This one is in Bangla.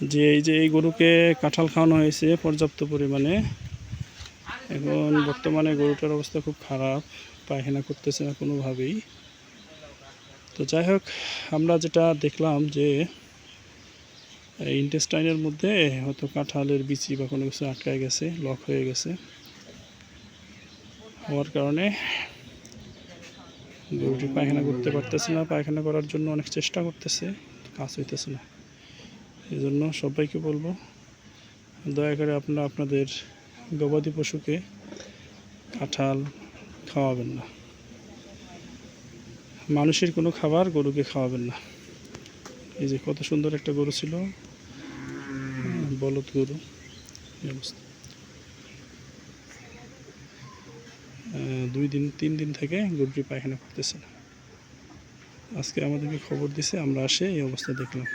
যে এই যে এই গরুকে কাঁঠাল খাওয়ানো হয়েছে পর্যাপ্ত পরিমাণে, এখন বর্তমানে গরুটার অবস্থা খুব খারাপ, পায়খানা করতেছে না কোনোভাবেই। তো যাই হোক, আমরা যেটা দেখলাম যে ইন্টেস্টাইনের মধ্যে হয়তো কাঁঠালের বিচি বা কোনো কিছু আটকায় গেছে লক হয়ে গেছে। হওয়ার কারণে গরুটি পায়খানা করতে পারতেছে না, পায়খানা করার জন্য অনেক চেষ্টা করতেছে, কাজ হইতেছে না। এই জন্য সবাইকে বলব, দয়া করে আপনারা আপনাদের গবাদি পশুকে কাঁঠাল খাওয়াবেন না। মানুষের কোনো খাবার গরুকে খাওয়াবেন না। এই যে কত সুন্দর একটা গরু ছিল, বলদ গরু অবস্থা। দুই দিন, তিন দিন থেকে গরুটি পায়খানা করতেছে না আজকে আমাদেরকে খবর দিছে, আমরা আসে এই অবস্থা দেখলাম।